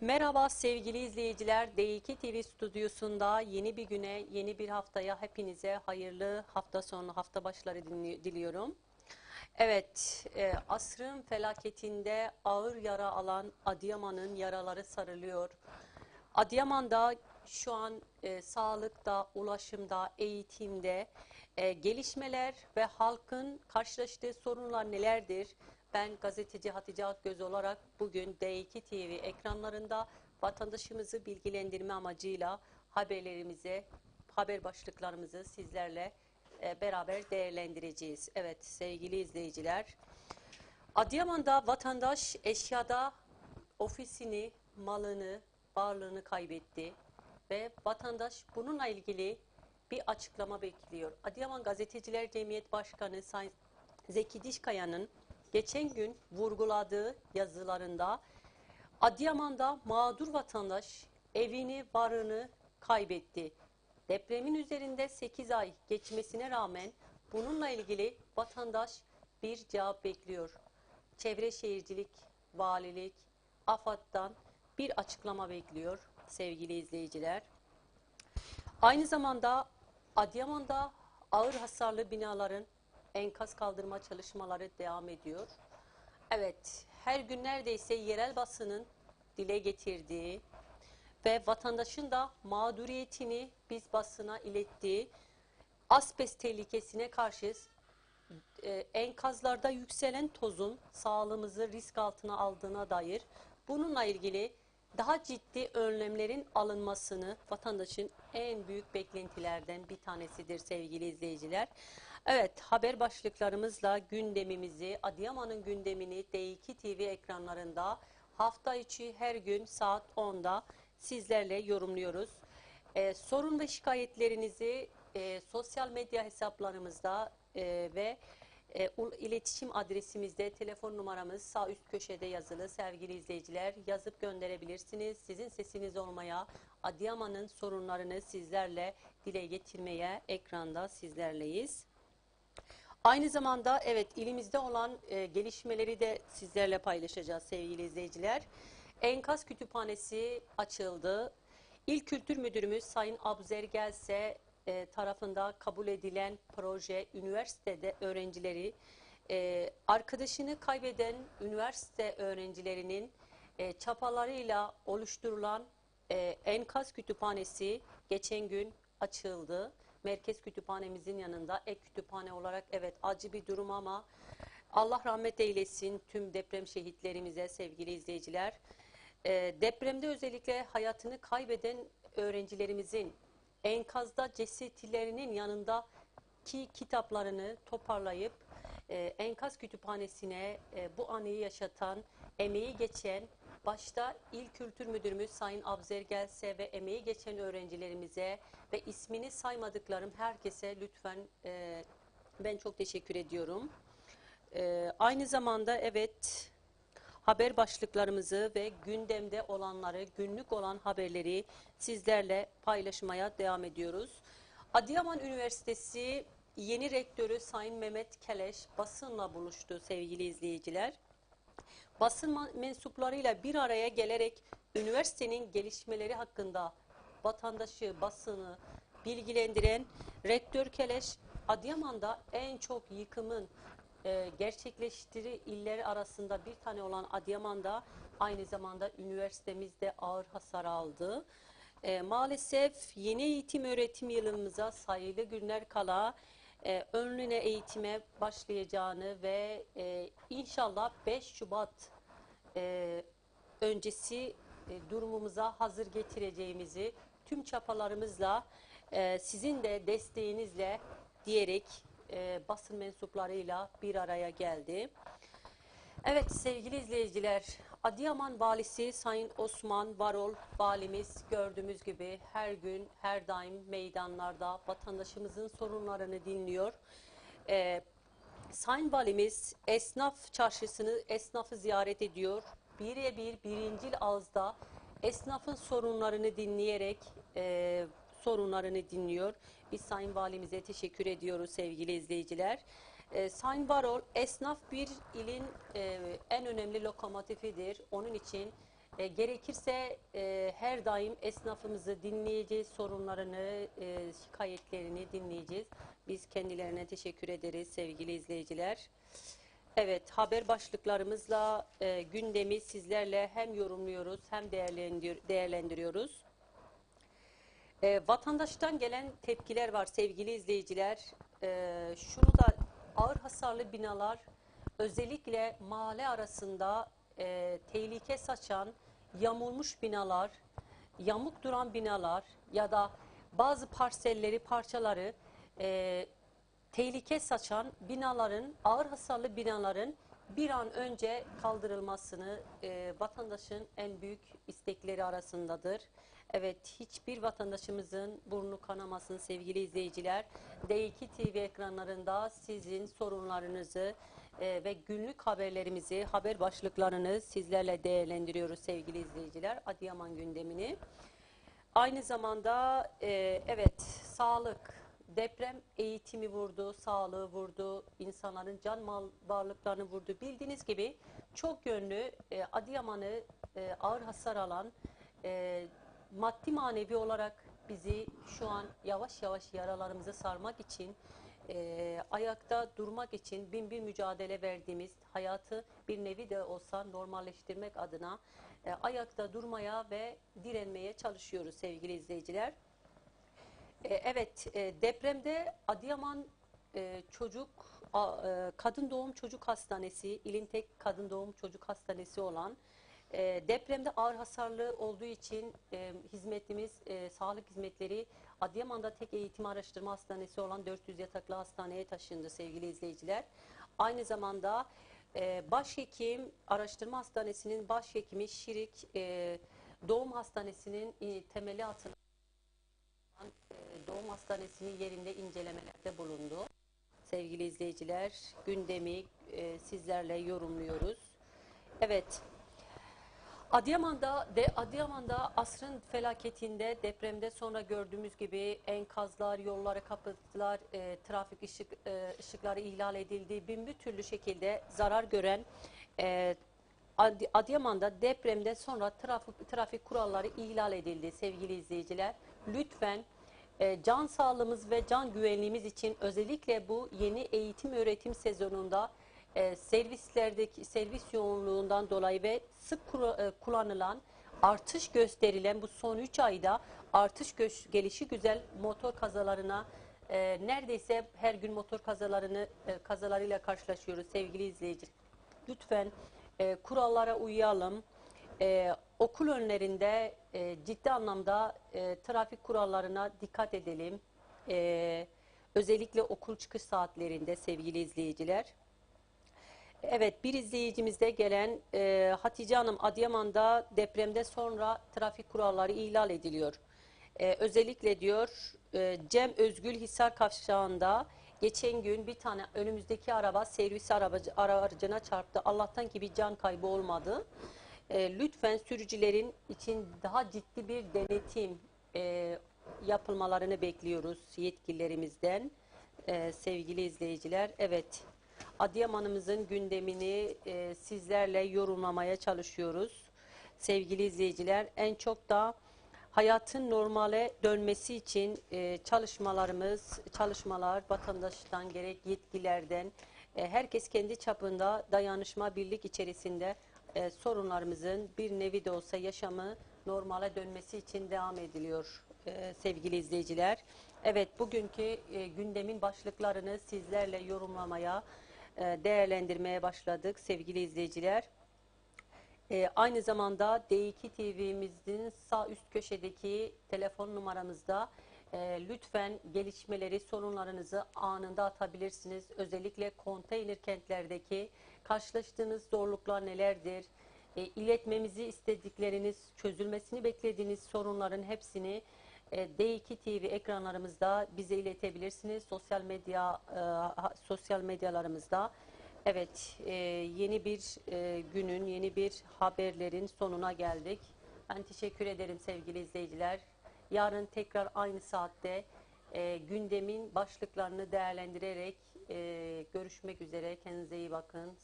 Merhaba sevgili izleyiciler. D2 TV stüdyosunda yeni bir güne, yeni bir haftaya hepinize hayırlı hafta sonu, hafta başları diliyorum. Evet, e, asrın felaketinde ağır yara alan Adıyaman'ın yaraları sarılıyor. Adıyaman'da şu an e, sağlıkta, ulaşımda, eğitimde e, gelişmeler ve halkın karşılaştığı sorunlar nelerdir? Ben gazeteci Hatice Akgöz olarak bugün D2 TV ekranlarında vatandaşımızı bilgilendirme amacıyla haberlerimize, haber başlıklarımızı sizlerle e, beraber değerlendireceğiz. Evet sevgili izleyiciler, Adıyaman'da vatandaş eşyada ofisini, malını, varlığını kaybetti ve vatandaş bununla ilgili bir açıklama bekliyor. Adıyaman Gazeteciler Cemiyet Başkanı Zeki Dişkaya'nın geçen gün vurguladığı yazılarında Adıyaman'da mağdur vatandaş evini, varını kaybetti. Depremin üzerinde 8 ay geçmesine rağmen bununla ilgili vatandaş bir cevap bekliyor. Çevre Şehircilik, Valilik, AFAD'dan bir açıklama bekliyor sevgili izleyiciler. Aynı zamanda Adıyaman'da ağır hasarlı binaların enkaz kaldırma çalışmaları devam ediyor. Evet, her gün neredeyse yerel basının dile getirdiği ve vatandaşın da mağduriyetini biz basına ilettiği asbest tehlikesine karşı e, enkazlarda yükselen tozun sağlığımızı risk altına aldığına dair bununla ilgili daha ciddi önlemlerin alınmasını vatandaşın en büyük beklentilerden bir tanesidir sevgili izleyiciler. Evet haber başlıklarımızla gündemimizi Adıyaman'ın gündemini D2 TV ekranlarında hafta içi her gün saat 10'da sizlerle yorumluyoruz. Ee, sorun ve şikayetlerinizi e, sosyal medya hesaplarımızda e, ve e, iletişim adresimizde telefon numaramız sağ üst köşede yazılı sevgili izleyiciler yazıp gönderebilirsiniz. Sizin sesiniz olmaya, Adıyaman'ın sorunlarını sizlerle dile getirmeye ekranda sizlerleyiz. Aynı zamanda evet ilimizde olan e, gelişmeleri de sizlerle paylaşacağız sevgili izleyiciler. Enkaz Kütüphanesi açıldı. İl Kültür Müdürümüz Sayın Abzer Gelse e, tarafında kabul edilen proje üniversitede öğrencileri e, arkadaşını kaybeden üniversite öğrencilerinin e, çapalarıyla oluşturulan e, Enkaz Kütüphanesi geçen gün açıldı. Merkez kütüphanemizin yanında ek kütüphane olarak evet acı bir durum ama Allah rahmet eylesin tüm deprem şehitlerimize sevgili izleyiciler. E, depremde özellikle hayatını kaybeden öğrencilerimizin enkazda cesetlerinin yanındaki kitaplarını toparlayıp e, enkaz kütüphanesine e, bu anıyı yaşatan, emeği geçen, başta İl Kültür Müdürümüz Sayın Abzer Gelse ve emeği geçen öğrencilerimize ve ismini saymadıklarım herkese lütfen e, ben çok teşekkür ediyorum. E, aynı zamanda evet haber başlıklarımızı ve gündemde olanları, günlük olan haberleri sizlerle paylaşmaya devam ediyoruz. Adıyaman Üniversitesi yeni rektörü Sayın Mehmet Keleş basınla buluştu sevgili izleyiciler. Basın mensuplarıyla bir araya gelerek üniversitenin gelişmeleri hakkında vatandaşı, basını bilgilendiren rektör Keleş, Adıyaman'da en çok yıkımın e, gerçekleştiği illeri arasında bir tane olan Adıyaman'da aynı zamanda üniversitemizde ağır hasar aldı. E, maalesef yeni eğitim öğretim yılımıza sayılı günler kala e, önlüne eğitime başlayacağını ve e, inşallah 5 Şubat e, öncesi e, durumumuza hazır getireceğimizi tüm çapalarımızla e, sizin de desteğinizle diyerek e, basın mensuplarıyla bir araya geldi. Evet sevgili izleyiciler, Adıyaman Valisi Sayın Osman Varol Valimiz gördüğümüz gibi her gün, her daim meydanlarda vatandaşımızın sorunlarını dinliyor. Ee, Sayın Valimiz esnaf çarşısını, esnafı ziyaret ediyor. Birebir birincil ağızda esnafın sorunlarını dinleyerek e, sorunlarını dinliyor. Biz Sayın Valimize teşekkür ediyoruz sevgili izleyiciler. E, Sayın Varol, esnaf bir ilin e, en önemli lokomotifidir. Onun için E, gerekirse e, her daim esnafımızı dinleyeceğiz, sorunlarını, e, şikayetlerini dinleyeceğiz. Biz kendilerine teşekkür ederiz sevgili izleyiciler. Evet, haber başlıklarımızla e, gündemi sizlerle hem yorumluyoruz hem değerlendir- değerlendiriyoruz. E, vatandaştan gelen tepkiler var sevgili izleyiciler. E, şunu da ağır hasarlı binalar özellikle mahalle arasında e, tehlike saçan yamulmuş binalar, yamuk duran binalar ya da bazı parselleri, parçaları e, tehlike saçan binaların, ağır hasarlı binaların bir an önce kaldırılmasını e, vatandaşın en büyük istekleri arasındadır. Evet, hiçbir vatandaşımızın burnu kanamasın sevgili izleyiciler. D2 TV ekranlarında sizin sorunlarınızı e, ve günlük haberlerimizi, haber başlıklarını sizlerle değerlendiriyoruz sevgili izleyiciler. Adıyaman gündemini. Aynı zamanda e, evet sağlık, deprem eğitimi vurdu, sağlığı vurdu, insanların can mal varlıklarını vurdu. Bildiğiniz gibi çok yönlü e, Adıyaman'ı e, ağır hasar alan, e, maddi manevi olarak bizi şu an yavaş yavaş yaralarımızı sarmak için, e, ayakta durmak için bin bir mücadele verdiğimiz hayatı bir nevi de olsa normalleştirmek adına e, ayakta durmaya ve direnmeye çalışıyoruz sevgili izleyiciler. E, Evet, e, depremde Adıyaman e, Çocuk a- e, Kadın Doğum Çocuk Hastanesi, ilin tek kadın doğum çocuk hastanesi olan e, depremde ağır hasarlı olduğu için e, hizmetimiz, e, sağlık hizmetleri Adıyaman'da tek eğitim araştırma hastanesi olan 400 yataklı hastaneye taşındı sevgili izleyiciler. Aynı zamanda e, başhekim, araştırma hastanesinin başhekimi Şirik e, Doğum Hastanesi'nin e, temeli atıldı e, doğum hastanesinin yerinde incelemelerde bulundu. Sevgili izleyiciler, gündemi e, sizlerle yorumluyoruz. Evet, Adıyaman'da de Adıyaman'da asrın felaketinde depremde sonra gördüğümüz gibi enkazlar, yolları kapattılar, e, trafik ışık e, ışıkları ihlal edildi, bin bir türlü şekilde zarar gören e, Adıyaman'da depremde sonra trafik, trafik kuralları ihlal edildi sevgili izleyiciler. Lütfen e, can sağlığımız ve can güvenliğimiz için özellikle bu yeni eğitim öğretim sezonunda e, servislerdeki servis yoğunluğundan dolayı ve sık e, kullanılan artış gösterilen bu son 3 ayda artış gelişi güzel motor kazalarına e, neredeyse her gün motor kazalarını e, kazalarıyla karşılaşıyoruz sevgili izleyici. Lütfen e, kurallara uyalım. E, okul önlerinde e, ciddi anlamda e, trafik kurallarına dikkat edelim. E, özellikle okul çıkış saatlerinde sevgili izleyiciler. Evet bir izleyicimizde gelen e, Hatice Hanım Adıyaman'da depremde sonra trafik kuralları ihlal ediliyor. E, özellikle diyor e, Cem Özgül Hisar Kavşağı'nda geçen gün bir tane önümüzdeki araba servis arabacı, aracına çarptı. Allah'tan ki bir can kaybı olmadı. E, lütfen sürücülerin için daha ciddi bir denetim e, yapılmalarını bekliyoruz yetkililerimizden. E, sevgili izleyiciler, evet. Adıyaman'ımızın gündemini e, sizlerle yorumlamaya çalışıyoruz. Sevgili izleyiciler en çok da hayatın normale dönmesi için e, çalışmalarımız, çalışmalar vatandaştan gerek yetkililerden e, herkes kendi çapında dayanışma birlik içerisinde e, sorunlarımızın bir nevi de olsa yaşamı normale dönmesi için devam ediliyor e, sevgili izleyiciler. Evet bugünkü e, gündemin başlıklarını sizlerle yorumlamaya, değerlendirmeye başladık sevgili izleyiciler. E, aynı zamanda D2 TV'mizin sağ üst köşedeki telefon numaramızda e, lütfen gelişmeleri, sorunlarınızı anında atabilirsiniz. Özellikle konteyner kentlerdeki karşılaştığınız zorluklar nelerdir? E, iletmemizi istedikleriniz, çözülmesini beklediğiniz sorunların hepsini e, D2 TV ekranlarımızda bize iletebilirsiniz. Sosyal medya e, sosyal medyalarımızda. Evet, e, yeni bir e, günün, yeni bir haberlerin sonuna geldik. Ben teşekkür ederim sevgili izleyiciler. Yarın tekrar aynı saatte e, gündemin başlıklarını değerlendirerek e, görüşmek üzere. Kendinize iyi bakın.